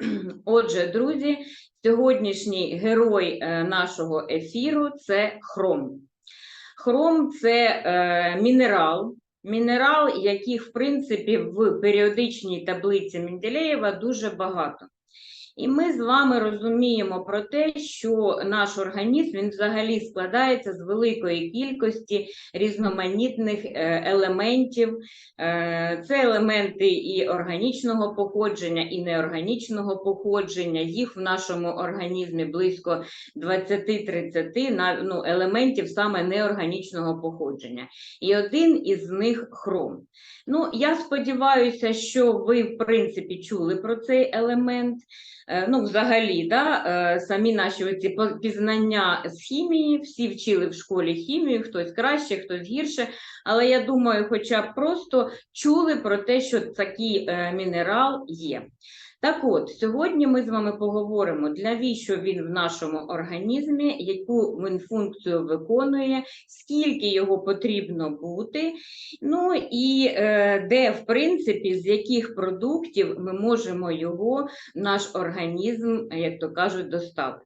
Отже, друзі, сьогоднішній герой е, нашого ефіру це хром. Хром це е, мінерал, мінерал, яких, в принципі, в періодичній таблиці Менделєєва дуже багато. І ми з вами розуміємо про те, що наш організм він взагалі складається з великої кількості різноманітних е, елементів. Е, Це елементи і органічного походження, і неорганічного походження. Їх в нашому організмі близько 20-30 ну, елементів саме неорганічного походження. І один із них хром. Ну, я сподіваюся, що ви, в принципі, чули про цей елемент. Е, Ну, взагалі, да, е, самі наші оці пізнання з хімії, всі вчили в школі хімію, хтось краще, хтось гірше. Але я думаю, хоча б просто чули про те, що такий е, мінерал є. Так от, сьогодні ми з вами поговоримо, для віщо він в нашому організмі, яку він функцію виконує, скільки його потрібно бути, ну і е, де, в принципі, з яких продуктів ми можемо його, наш організм, як то кажуть, доставити.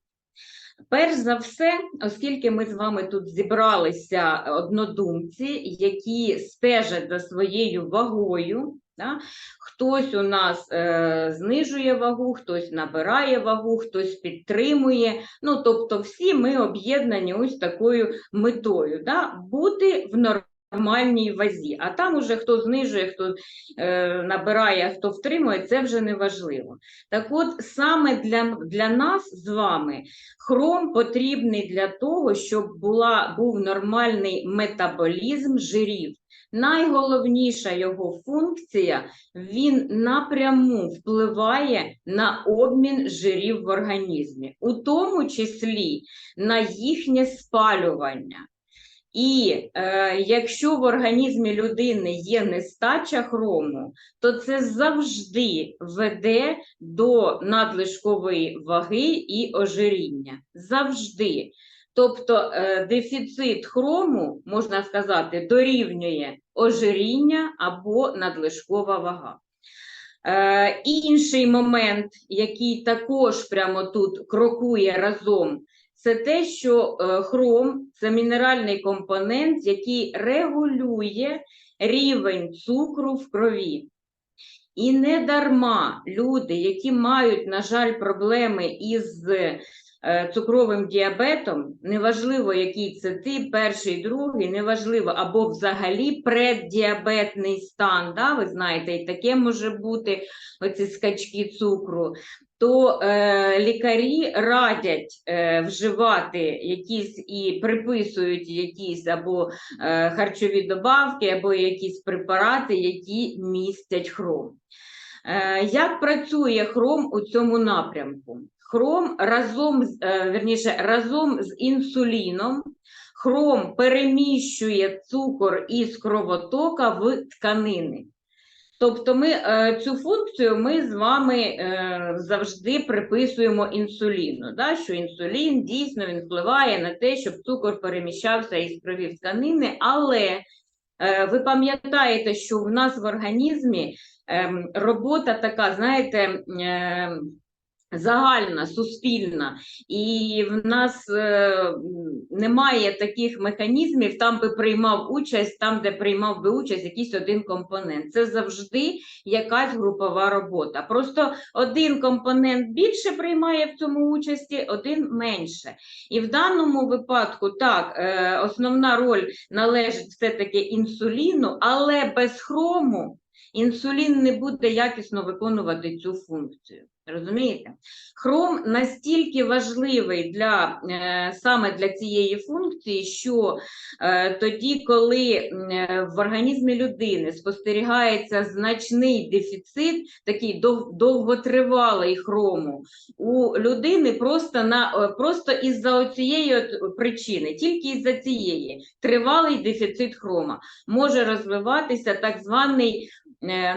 Перш за все, оскільки ми з вами тут зібралися однодумці, які стежать за своєю вагою, да? хтось у нас е, знижує вагу, хтось набирає вагу, хтось підтримує. Ну, тобто, всі ми об'єднані ось такою метою, да? бути в нормальній вазі. А там уже хто знижує, хто е, набирає, хто втримує, це вже не важливо. Так от саме для, для нас з вами хром потрібний для того, щоб була, був нормальний метаболізм жирів. Найголовніша його функція він напряму впливає на обмін жирів в організмі, у тому числі на їхнє спалювання. І е, якщо в організмі людини є нестача хрому, то це завжди веде до надлишкової ваги і ожиріння. Завжди. Тобто е, дефіцит хрому, можна сказати, дорівнює ожиріння або надлишкова вага. Е, інший момент, який також прямо тут крокує разом, це те, що е, хром це мінеральний компонент, який регулює рівень цукру в крові. І не дарма люди, які мають, на жаль, проблеми із цукровим діабетом, неважливо, який це тип, перший, другий, неважливо, або взагалі преддіабетний стан, да, ви знаєте, і таке може бути оці скачки цукру, то е, лікарі радять е, вживати якісь і приписують якісь або е, харчові добавки, або якісь препарати, які містять хром. Е, Як працює хром у цьому напрямку? Хром разом е, разом з інсуліном, хром переміщує цукор із кровотока в тканини. Тобто ми е, цю функцію ми з вами е, завжди приписуємо інсуліну. Да? Що інсулін дійсно він впливає на те, щоб цукор переміщався із крові в тканини, але ви пам'ятаєте, що в нас в організмі ем, робота така, знаєте, ем, загальна, суспільна, і в нас е, немає таких механізмів, там би приймав участь, там, де приймав би участь якийсь один компонент. Це завжди якась групова робота. Просто один компонент більше приймає в цьому участі, один менше. І в даному випадку так, е, основна роль належить все-таки інсуліну, але без хрому інсулін не буде якісно виконувати цю функцію. Розумієте? Хром настільки важливий для, е, саме для цієї функції, що е, тоді, коли е, в організмі людини спостерігається значний дефіцит, такий дов, довготривалий хрому, у людини просто, на, просто із-за цієї причини, тільки із-за цієї, тривалий дефіцит хрома може розвиватися так званий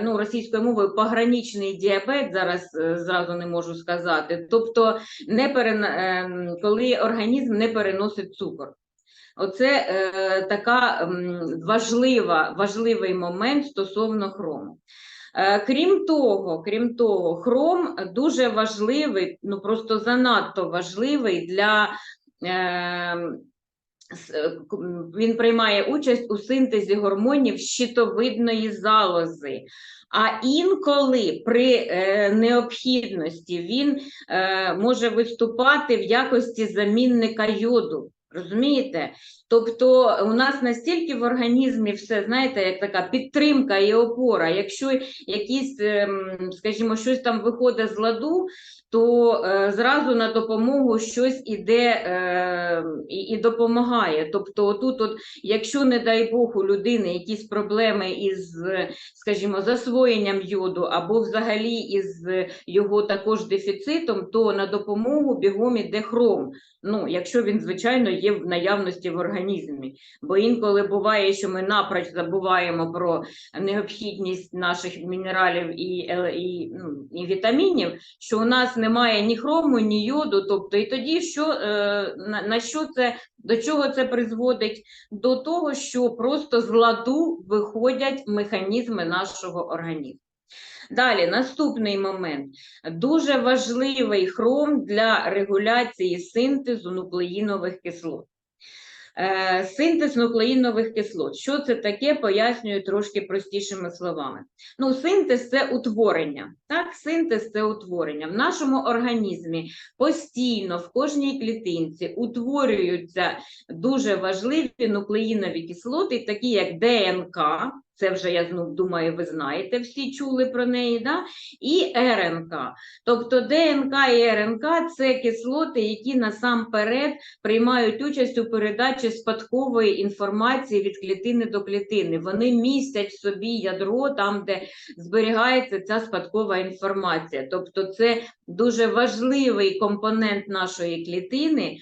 ну, російською мовою пограничний діабет, зараз е, зразу не можу сказати. Тобто, не перен... ем, коли організм не переносить цукор. Оце е, така важлива, важливий момент стосовно хрому. Е, Крім того, крім того, хром дуже важливий, ну просто занадто важливий для е, е, він приймає участь у синтезі гормонів щитовидної залози. А інколи при е, необхідності він е, може виступати в якості замінника йоду. Розумієте? Тобто у нас настільки в організмі все, знаєте, як така підтримка і опора. Якщо якісь, ем, скажімо, щось там виходить з ладу, то е, зразу на допомогу щось іде е, і, і допомагає. Тобто, тут, от, якщо, не дай Бог, у людини якісь проблеми із, скажімо, засвоєнням йоду або взагалі із його також дефіцитом, то на допомогу бігом іде хром. Ну, якщо він, звичайно, є в наявності в організмі. Бо інколи буває, що ми напроч забуваємо про необхідність наших мінералів і, е, і, ну, і вітамінів, що у нас немає ні хрому, ні йоду. Тобто, і тоді що, е, на, на що це, до чого це призводить? До того, що просто з ладу виходять механізми нашого організму. Далі, наступний момент. Дуже важливий хром для регуляції синтезу нуклеїнових кислот. Е, Синтез нуклеїнових кислот. Що це таке? Пояснюю трошки простішими словами. Ну, синтез це утворення. Так, синтез це утворення. В нашому організмі постійно в кожній клітинці утворюються дуже важливі нуклеїнові кислоти, такі як ДНК. Це вже я знов думаю, ви знаєте, всі чули про неї, да? і РНК. Тобто ДНК і РНК це кислоти, які насамперед приймають участь у передачі спадкової інформації від клітини до клітини. Вони містять в собі ядро там, де зберігається ця спадкова інформація. Тобто, це дуже важливий компонент нашої клітини.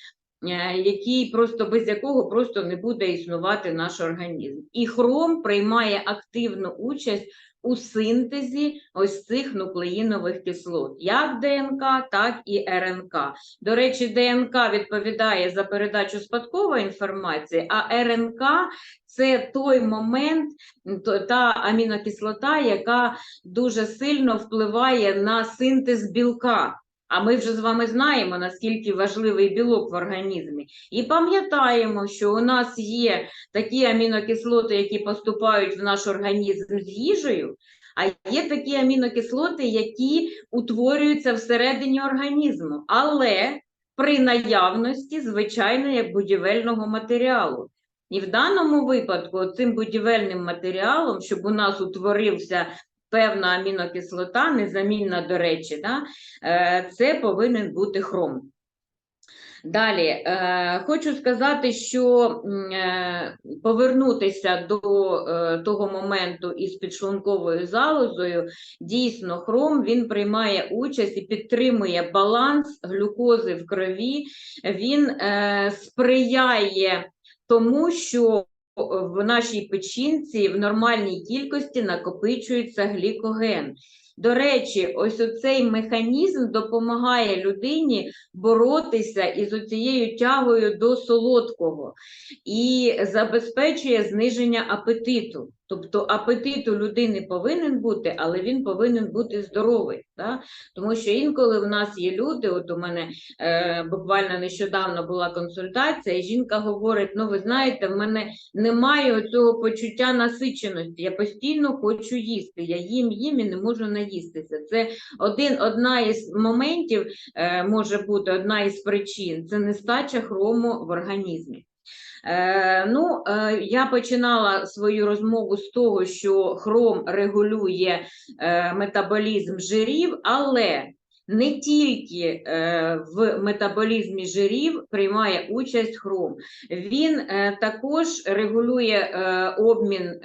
Е, Який просто без якого просто не буде існувати наш організм, і хром приймає активну участь у синтезі ось цих нуклеїнових кислот, як ДНК, так і РНК. До речі, ДНК відповідає за передачу спадкової інформації, а РНК це той момент, та амінокислота, яка дуже сильно впливає на синтез білка. А ми вже з вами знаємо, наскільки важливий білок в організмі. І пам'ятаємо, що у нас є такі амінокислоти, які поступають в наш організм з їжею, а є такі амінокислоти, які утворюються всередині організму, але при наявності, звичайно, як будівельного матеріалу. І в даному випадку цим будівельним матеріалом, щоб у нас утворився певна амінокислота, незамінна, до речі, да, е, це повинен бути хром. Далі е, хочу сказати, що е, повернутися до того моменту із підшлунковою залозою, дійсно, хром він приймає участь і підтримує баланс глюкози в крові. Він сприяє тому, що в нашій печінці в нормальній кількості накопичується глікоген. До речі, ось оцей механізм допомагає людині боротися із оцією тягою до солодкого і забезпечує зниження апетиту. Тобто апетит у людини повинен бути, але він повинен бути здоровий. Да? Тому що інколи в нас є люди, от у мене е, буквально нещодавно була консультація, і жінка говорить: ну ви знаєте, в мене немає цього почуття насиченості. Я постійно хочу їсти. Я їм їм і не можу наїстися. Це один, одна із моментів, е, може бути одна із причин це нестача хрому в організмі. Е, ну, е, я починала свою розмову з того, що хром регулює е, метаболізм жирів, але не тільки е, в метаболізмі жирів приймає участь хром. Він е, також регулює е, обмін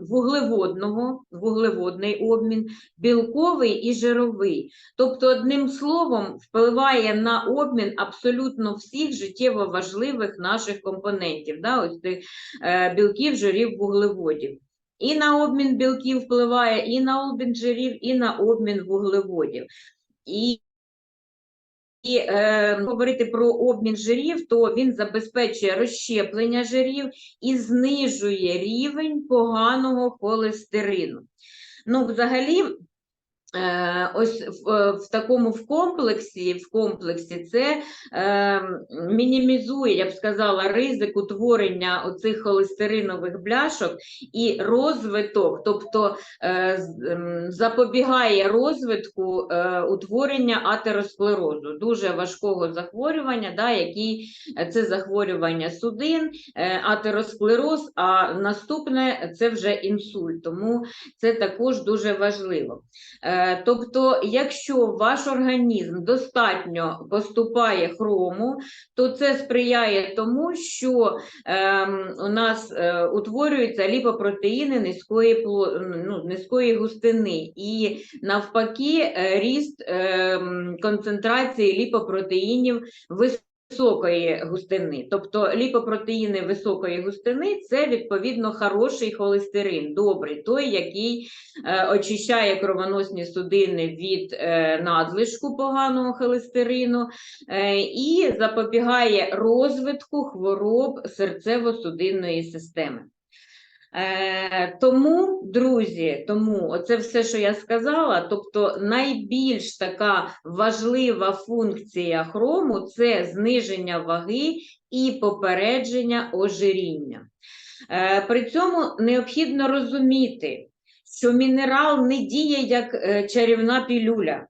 вуглеводного, вуглеводний обмін, білковий і жировий. Тобто, одним словом, впливає на обмін абсолютно всіх життєво важливих наших компонентів, да, ось цих е, білків, жирів, вуглеводів. І на обмін білків впливає, і на обмін жирів, і на обмін вуглеводів. І, і е, говорити про обмін жирів, то він забезпечує розщеплення жирів і знижує рівень поганого холестерину. Ну, взагалі, Ось в, е, в такому в комплексі, в комплексі це е, мінімізує, я б сказала, ризик утворення оцих холестеринових бляшок і розвиток, тобто е, запобігає розвитку е, утворення атеросклерозу, дуже важкого захворювання, да, який е, це захворювання судин, е, атеросклероз, а наступне це вже інсульт. Тому це також дуже важливо. Е, Тобто, якщо ваш організм достатньо поступає хрому, то це сприяє тому, що ем, у нас е, утворюються ліпопротеїни низької, ну, низької густини, і навпаки, е, ріст ем, концентрації ліпопротеїнів високої густини. Тобто ліпопротеїни високої густини це відповідно хороший холестерин, добрий, той, який е, очищає кровоносні судини від е, надлишку поганого холестерину е, і запобігає розвитку хвороб серцево-судинної системи. Е, тому, друзі, тому оце все, що я сказала, тобто найбільш така важлива функція хрому це зниження ваги і попередження ожиріння. Е, При цьому необхідно розуміти, що мінерал не діє як е, чарівна пілюля.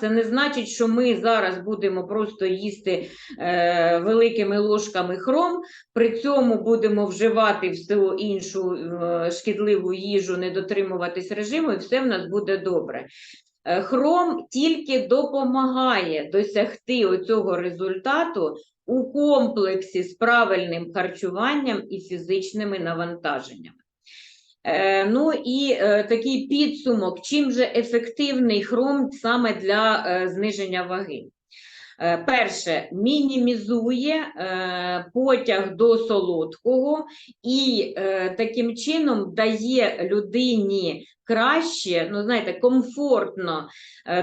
Це не значить, що ми зараз будемо просто їсти е, великими ложками хром, при цьому будемо вживати всю іншу е, шкідливу їжу, не дотримуватись режиму, і все в нас буде добре. Е, Хром тільки допомагає досягти оцього результату у комплексі з правильним харчуванням і фізичними навантаженнями. Е, Ну і е, такий підсумок, чим же ефективний хром саме для е, зниження ваги. Перше, мінімізує потяг до солодкого і таким чином дає людині краще, ну знаєте, комфортно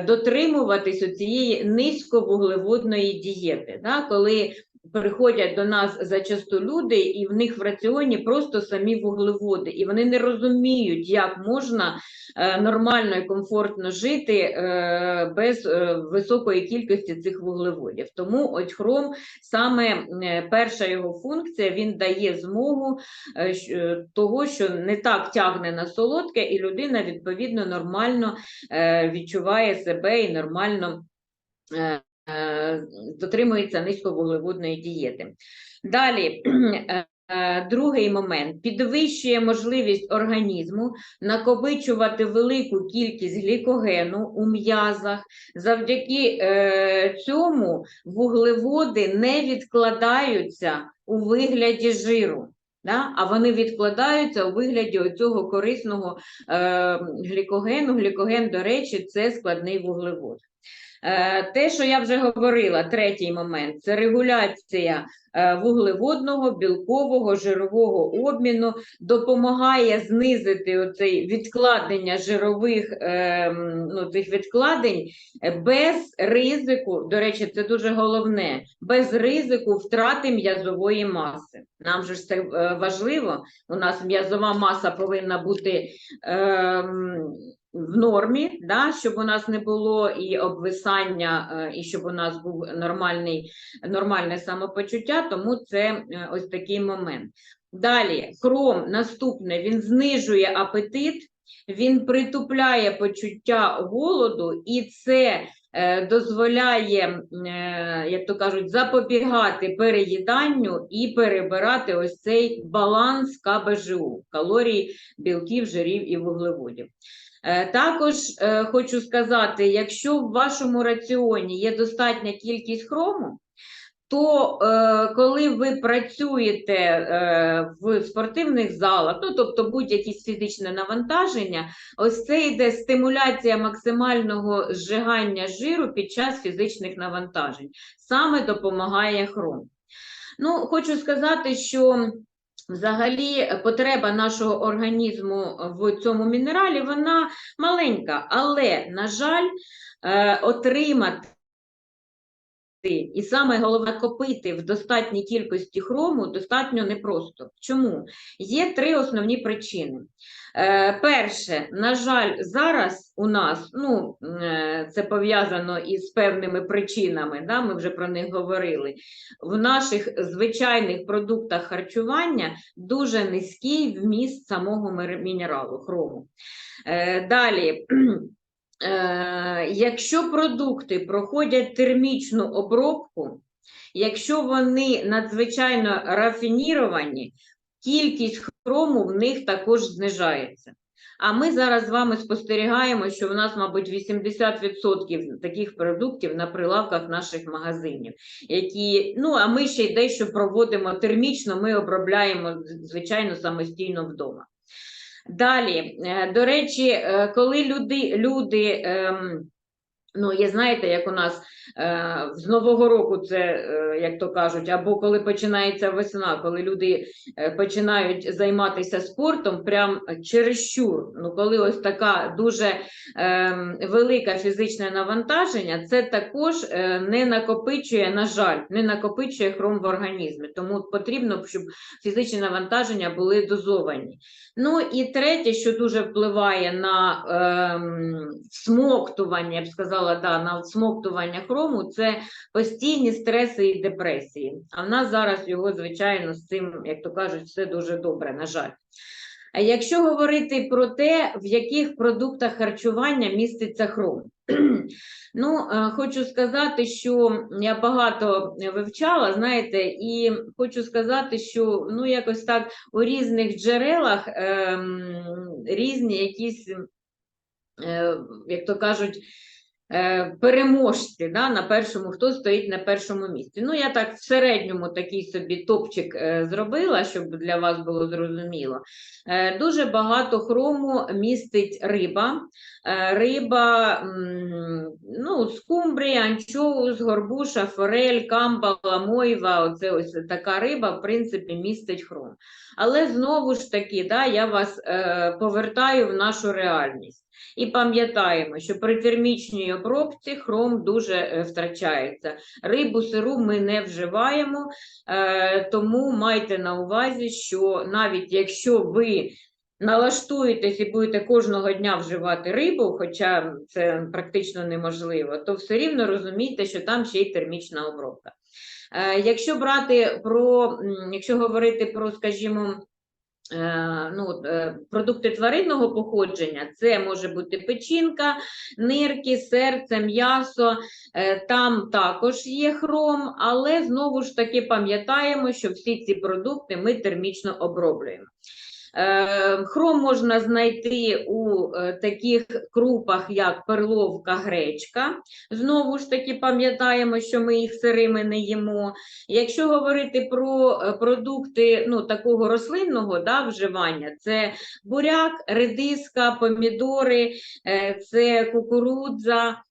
дотримуватись цієї низьковуглеводної дієти. Да? Коли приходять до нас зачасту люди, і в них в раціоні просто самі вуглеводи, і вони не розуміють, як можна е, нормально і комфортно жити е, без е, високої кількості цих вуглеводів. Тому ось хром саме перша його функція, він дає змогу того, що не так тягне на солодке, і людина відповідно нормально відчуває себе і нормально. Е, Дотримується низьковуглеводної дієти. Далі, е, е, другий момент підвищує можливість організму накопичувати велику кількість глікогену у м'язах. Завдяки цьому вуглеводи не відкладаються у вигляді жиру. Да? А вони відкладаються у вигляді цього корисного е, глікогену. Глікоген, до речі, це складний вуглевод. Е, Те, що я вже говорила, третій момент це регуляція е, вуглеводного, білкового, жирового обміну, допомагає знизити оцей відкладення жирових е, ну, цих відкладень е, без ризику. До речі, це дуже головне, без ризику втрати м'язової маси. Нам же ж це е, важливо. У нас м'язова маса повинна бути. ем, в нормі, да, щоб у нас не було і обвисання, е, і щоб у нас був нормальний, нормальне самопочуття, тому це е, ось такий момент. Далі, хром наступне, він знижує апетит, він притупляє почуття голоду, і це е, дозволяє, е, як то кажуть, запобігати переїданню і перебирати ось цей баланс КБЖУ, калорій, білків, жирів і вуглеводів. Е, Також е, хочу сказати, якщо в вашому раціоні є достатня кількість хрому, то е, коли ви працюєте е, в спортивних залах, ну тобто будь-якісь фізичне навантаження, ось це йде стимуляція максимального зжигання жиру під час фізичних навантажень. Саме допомагає хром. Ну, хочу сказати, що Взагалі, потреба нашого організму в цьому мінералі вона маленька, але, на жаль, е, отримати і саме головне копити в достатній кількості хрому достатньо непросто. Чому? Є три основні причини. Е, перше, на жаль, зараз у нас, ну, е, це пов'язано із певними причинами, да, ми вже про них говорили. В наших звичайних продуктах харчування дуже низький вміст самого мінералу хрому. Е, Далі, якщо продукти проходять термічну обробку, якщо вони надзвичайно рафініровані, кількість хрому в них також знижається. А ми зараз з вами спостерігаємо, що в нас, мабуть, 80% таких продуктів на прилавках наших магазинів, які, ну, а ми ще й дещо проводимо термічно, ми обробляємо, звичайно, самостійно вдома. Далі, е, до речі, е, коли люди, люди ем, ну, є, знаєте, як у нас е, з Нового року це, е, як то кажуть, або коли починається весна, коли люди е, починають займатися спортом, прям чересчур. Ну, коли ось така дуже ем, велика фізичне навантаження, це також е, не накопичує, на жаль, не накопичує хром в організмі. Тому потрібно, щоб фізичні навантаження були дозовані. Ну і третє, що дуже впливає на ем, всмоктування, я б сказала, да, на всмоктування хрому, це постійні стреси і депресії. А в нас зараз його, звичайно, з цим, як то кажуть, все дуже добре, на жаль. Якщо говорити про те, в яких продуктах харчування міститься хром, ну, е, хочу сказати, що я багато вивчала, знаєте, і хочу сказати, що ну, якось так у різних джерелах ем, різні якісь, е, як то кажуть, е, переможці да, на першому, хто стоїть на першому місці. Ну, я так в середньому такий собі топчик е, зробила, щоб для вас було зрозуміло. Е, дуже багато хрому містить риба. Е, риба, ну, скумбрія, анчоус, горбуша, форель, камбала, мойва, оце ось така риба, в принципі, містить хром. Але знову ж таки, да, я вас е, повертаю в нашу реальність. І пам'ятаємо, що при термічній обробці хром дуже е, втрачається. Рибу сиру ми не вживаємо, е, тому майте на увазі, що навіть якщо ви налаштуєтесь і будете кожного дня вживати рибу, хоча це практично неможливо, то все рівно розумійте, що там ще й термічна обробка. Е, Якщо брати про, якщо говорити про, скажімо, ну, е, продукти тваринного походження, це може бути печінка, нирки, серце, м'ясо, е, там також є хром, але знову ж таки пам'ятаємо, що всі ці продукти ми термічно оброблюємо. Е, Хром можна знайти у е, таких крупах, як перловка, гречка. Знову ж таки, пам'ятаємо, що ми їх сирими не їмо. Якщо говорити про е, продукти ну, такого рослинного да, вживання, це буряк, редиска, помідори, це кукурудза.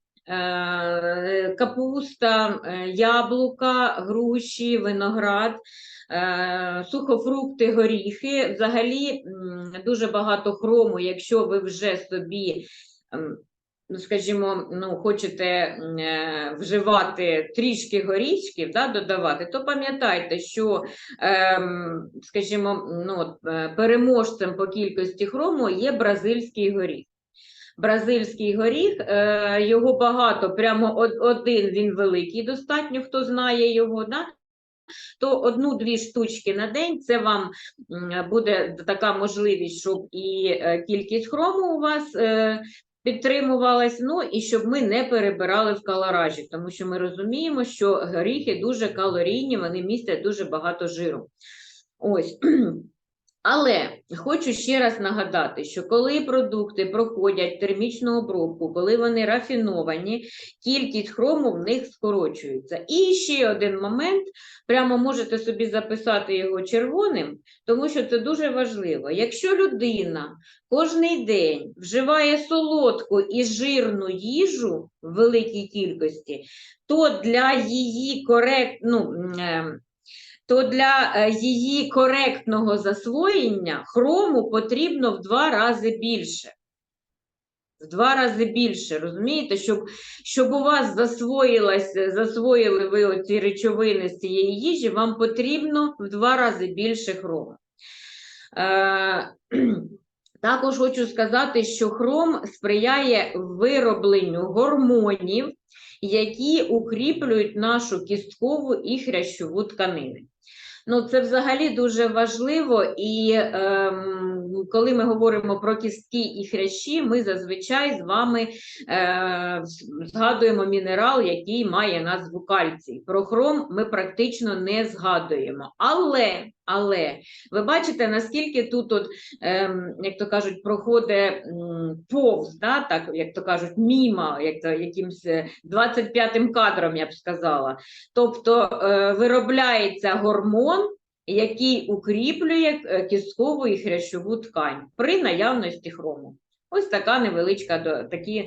Капуста, яблука, груші, виноград, сухофрукти, горіхи. Взагалі дуже багато хрому, якщо ви вже собі, ем, ну, скажімо, ну, хочете е, вживати трішки горішків, да, додавати, то пам'ятайте, що, ем, скажімо, ну, е, переможцем по кількості хрому є бразильський горіх. Бразильський горіх, е, його багато, прямо один він великий, достатньо, хто знає його, да? То одну-дві штучки на день це вам буде така можливість, щоб і е, кількість хрому у вас е, підтримувалась, ну і щоб ми не перебирали в калоражі, тому що ми розуміємо, що горіхи дуже калорійні, вони містять дуже багато жиру. Ось. Але хочу ще раз нагадати, що коли продукти проходять термічну обробку, коли вони рафіновані, кількість хрому в них скорочується. І ще один момент, прямо можете собі записати його червоним, тому що це дуже важливо. Якщо людина кожний день вживає солодку і жирну їжу в великій кількості, то для її корект, ну, м, е, то для е, її коректного засвоєння хрому потрібно в два рази більше. в два рази більше, розумієте, щоб, щоб у вас засвоїлась, засвоїли ви оці речовини з цієї їжі, вам потрібно в два рази більше хрому. Е, також хочу сказати, що хром сприяє виробленню гормонів, які укріплюють нашу кісткову і хрящову тканини. Ну, це взагалі дуже важливо, і ем, коли ми говоримо про кістки і хрящі, ми зазвичай з вами е, згадуємо мінерал, який має назву кальцій. Про хром ми практично не згадуємо. Але, але ви бачите, наскільки тут, от, ем, як то кажуть, проходить повз, да, так, як то кажуть, міма, як то, якимсь 25-м кадром, я б сказала. Тобто е, виробляється гормон, який укріплює е, кісткову і хрящову ткань при наявності хрому. Ось така невеличка такі.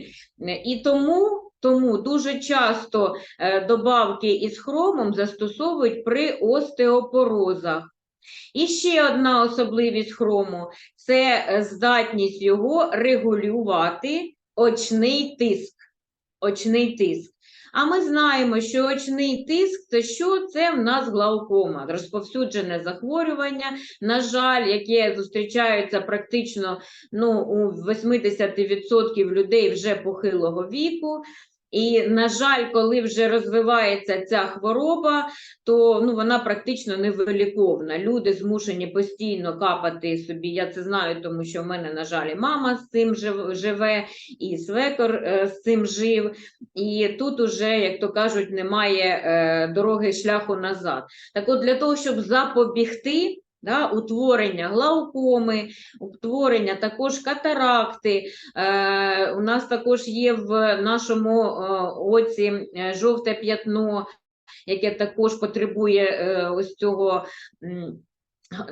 е, І тому, тому дуже часто е, добавки із хромом застосовують при остеопорозах. І ще одна особливість хрому це здатність його регулювати очний тиск. Очний тиск. А ми знаємо, що очний тиск це що? Це в нас глаукома, розповсюджене захворювання, на жаль, яке зустрічається практично ну, у 80% людей вже похилого віку. І, на жаль, коли вже розвивається ця хвороба, то ну, вона практично невиліковна. Люди змушені постійно капати собі. Я це знаю, тому що в мене, на жаль, і мама з цим жив- живе, і свекор е, з цим жив. І тут уже, як то кажуть, немає е, дороги шляху назад. Так от для того, щоб запобігти да, утворення глаукоми, утворення також катаракти, е, у нас також є в нашому е, оці е, жовте п'ятно, яке також потребує е, ось цього.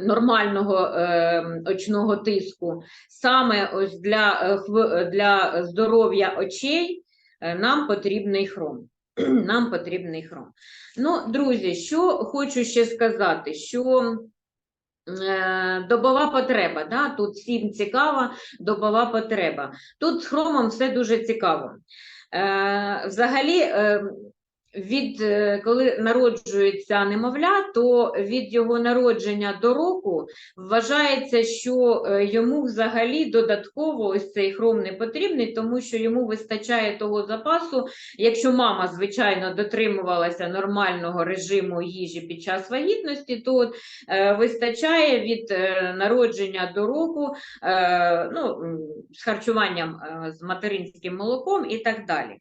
Нормального е, очного тиску саме ось для, для здоров'я очей нам потрібний хром. Нам потрібний хром. Ну, друзі, що хочу ще сказати, що добова потреба, да? тут всім цікава добова потреба. Тут з хромом все дуже цікаво. Е, взагалі, е, від, е, коли народжується немовля, то від його народження до року вважається, що е, йому взагалі додатково ось цей хром не потрібний, тому що йому вистачає того запасу, якщо мама, звичайно, дотримувалася нормального режиму їжі під час вагітності, то от, е, вистачає від е, народження до року е, ну, з харчуванням е, з материнським молоком і так далі.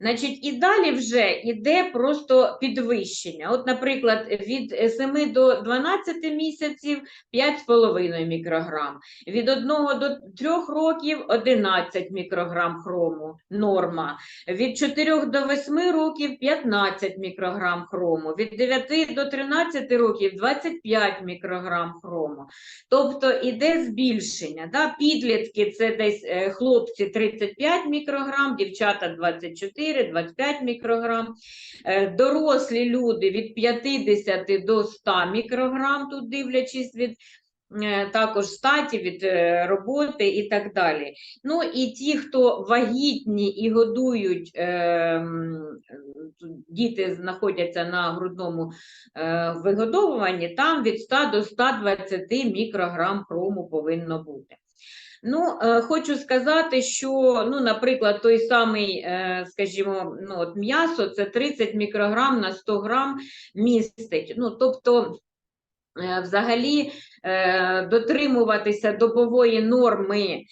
Значить, і далі вже йде просто підвищення. От, наприклад, від 7 до 12 місяців 5,5 мікрограм, від 1 до 3 років 11 мікрограм хрому, норма, від 4 до 8 років 15 мікрограм хрому, від 9 до 13 років 25 мікрограм хрому. Тобто іде збільшення. Да? Підлітки це десь е, хлопці 35 мікрограм, дівчата 24, 25 мікрограм. Е, Дорослі люди від 50 до 100 мікрограм, тут дивлячись від е, також статі, від е, роботи і так далі. Ну і ті, хто вагітні і годують, діти знаходяться на грудному вигодовуванні, там від 100 до 120 мікрограм хрому повинно бути. Ну, е, хочу сказати, що, ну, наприклад, той самий, е, скажімо, ну, от м'ясо це 30 мікрограм на 100 грам містить. Ну, тобто, е, взагалі, дотримуватися добової норми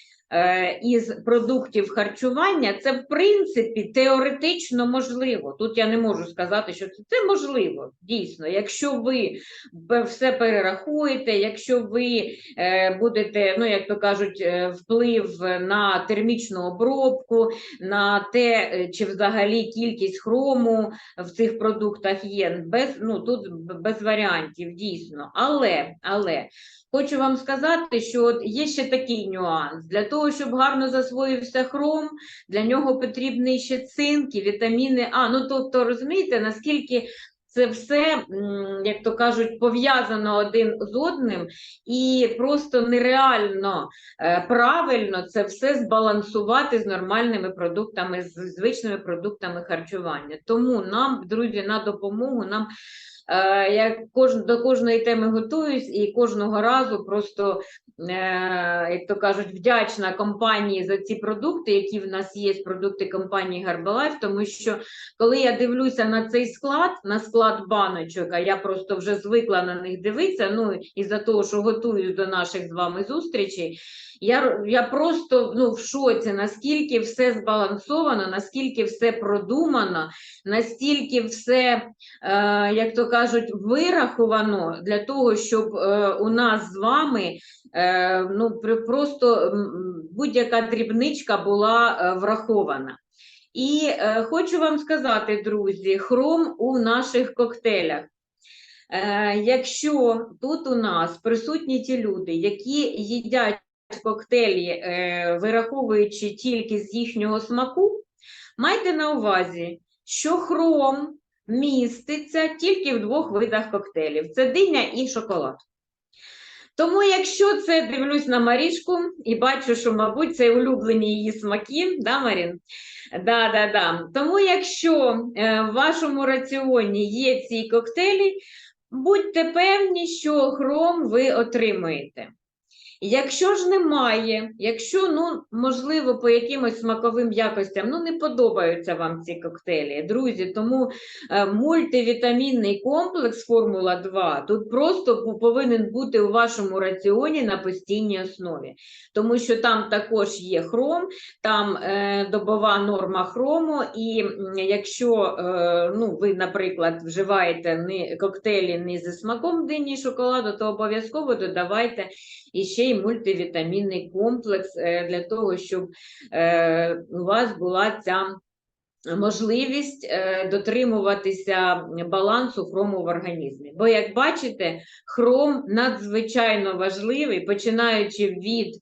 із продуктів харчування, це в принципі теоретично можливо. Тут я не можу сказати, що це, це можливо, дійсно. Якщо ви все перерахуєте, якщо ви е, будете, ну як то кажуть, е, вплив на термічну обробку, на те, е, чи взагалі кількість хрому в цих продуктах є, без, ну, тут без варіантів, дійсно. Але, але Хочу вам сказати, що от є ще такий нюанс. Для того, щоб гарно засвоївся хром, для нього потрібний ще цинк і вітаміни А. Ну, тобто, розумієте, наскільки це все, як то кажуть, пов'язано один з одним, і просто нереально е, правильно це все збалансувати з нормальними продуктами, з звичними продуктами харчування. Тому нам, друзі, на допомогу нам. Е, Я до кожної теми готуюсь і кожного разу просто, е, як то кажуть, вдячна компанії за ці продукти, які в нас є, продукти компанії Herbalife, тому що коли я дивлюся на цей склад, на склад баночок, а я просто вже звикла на них дивитися, ну із-за того, що готуюсь до наших з вами зустрічей, я, я просто ну, в шоці, наскільки все збалансовано, наскільки все продумано, настільки все, е, як то кажуть, вираховано для того, щоб е, у нас з вами е, ну, просто будь-яка дрібничка була е, врахована. І хочу вам сказати, друзі, хром у наших коктейлях. Якщо тут у нас присутні ті люди, які їдять коктейлі, вираховуючи тільки з їхнього смаку, майте на увазі, що хром міститься тільки в двох видах коктейлів: це диня і шоколад. Тому, якщо це дивлюсь на Марішку і бачу, що, мабуть, це улюблені її смаки, да, Марін? Да, да, да. Тому, якщо е, в вашому раціоні є ці коктейлі, будьте певні, що хром ви отримуєте. Якщо ж немає, якщо, ну, можливо, по якимось смаковим якостям ну, не подобаються вам ці коктейлі, друзі, тому е, мультивітамінний комплекс Формула 2 тут просто повинен бути у вашому раціоні на постійній основі, тому що там також є хром, там е, добова норма хрому, і якщо е, ну, ви, наприклад, вживаєте не, коктейлі не зі смаком дині шоколаду, то обов'язково додавайте і ще мультивітамінний комплекс е, для того, щоб е, у вас була ця можливість е, дотримуватися балансу хрому в організмі. Бо, як бачите, хром надзвичайно важливий, починаючи від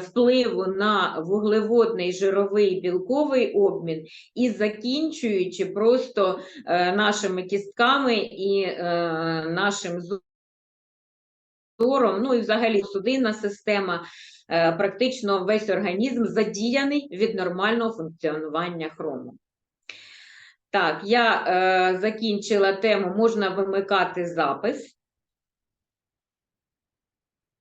впливу на вуглеводний, жировий, білковий обмін і закінчуючи просто нашими кістками і нашим зором, ну і взагалі судинна система, е, практично весь організм задіяний від нормального функціонування хрому. Так, я е, закінчила тему, можна вимикати запис.